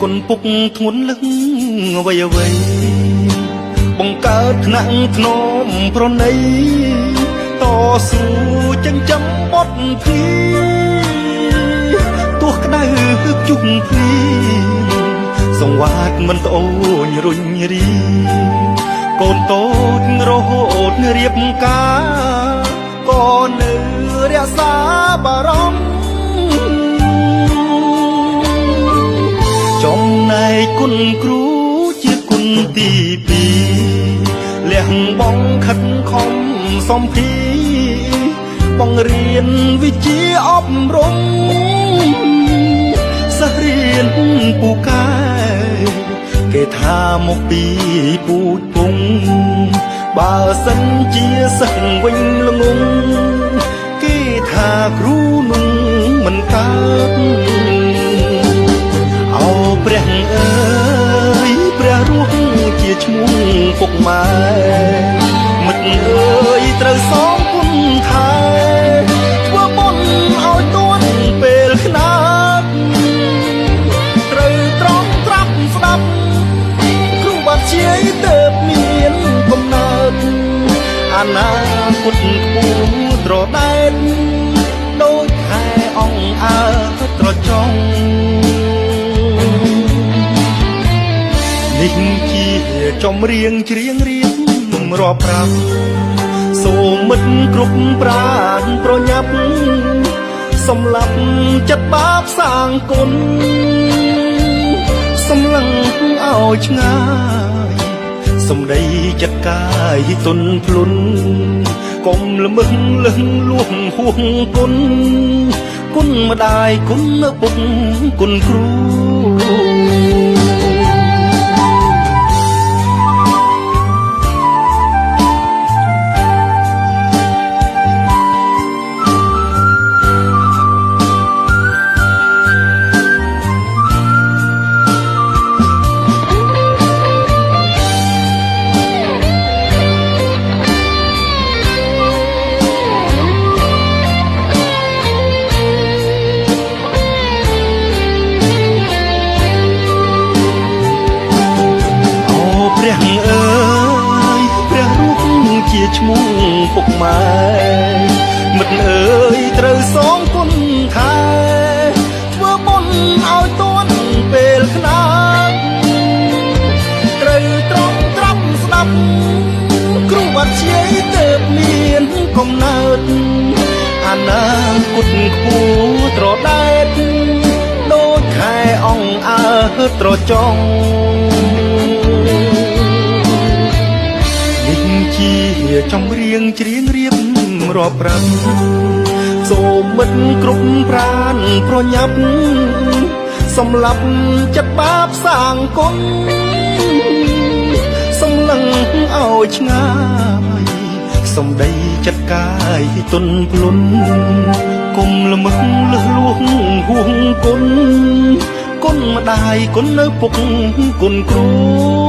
គុណពុកធ្ងន់លឹងអ្វីអ្វីបង្កើតថ្នាក់ធ្នមប្រណីតស៊ូចិញ្ចឹមបុតភីទោះក្តៅជុកភីសង្វាតមិនត្អូញរុញរីកូនតូចរហូតរៀបការ គុណគ្រូជាគុណទីពីរលះបងខិតខំសំភីបង្រៀនវិជ្ជាអប់រំសិស្សរៀនពូកែគេថាមកពីពូជពងបើសិនជាសិស្សវិញល្ងងគេថាគ្រូនឹងមិនកើត ឈ្មោះពុកម៉ែមិត្តអើយត្រូវសងគុណថែធ្វើបុណ្យឲ្យទួនពេលខ្នាតត្រូវត្រង់ត្រាប់ស្ដាប់គ្រូបាត់ជាយទៅមានកំណើតអនាគតខ្ពស់ត្រដែតដូចខែអង្អើត្រចង់នេះ ជាចំរៀងច្រៀងរៀបរាប់ប្រាប់សូមមិត្តគ្រប់ប្រានប្រញាប់សម្លាប់ចិត្តបាបសាងគុណសម្លឹងឲ្យឆ្ងាយសំដីចិត្តកាយទុនភ្លុនកុំល្មឹងលឹងលួងហួងគុណគុណម្ដាយគុណឪពុកគុណគ្រូ ឈ្មោះពុកម៉ែមិត្តអើយត្រូវសងគុណខែធ្វើបុណ្យឲ្យទាន់ពេលខ្នាតត្រូវត្រង់ត្រាប់ស្ដាប់គ្រូបាត់ជាយទៅមានកំណើតអនាគតខ្ពស់ត្រដែតដូចខែអង្អើត្រចង់ ចំរៀងច្រៀងរៀបរាប់ប្រាំសូមមិត្តគ្រប់ប្រានប្រញាប់សម្លាប់ចិត្តបាបសាងគុណសម្លឹងឲ្យឆ្ងាយសំដីចិត្តកាយទុនភ្លុនគុំល្មឹងលឹះលួងហួងគុណគុណម្ដាយគុណនៅពុកគុណគ្រូ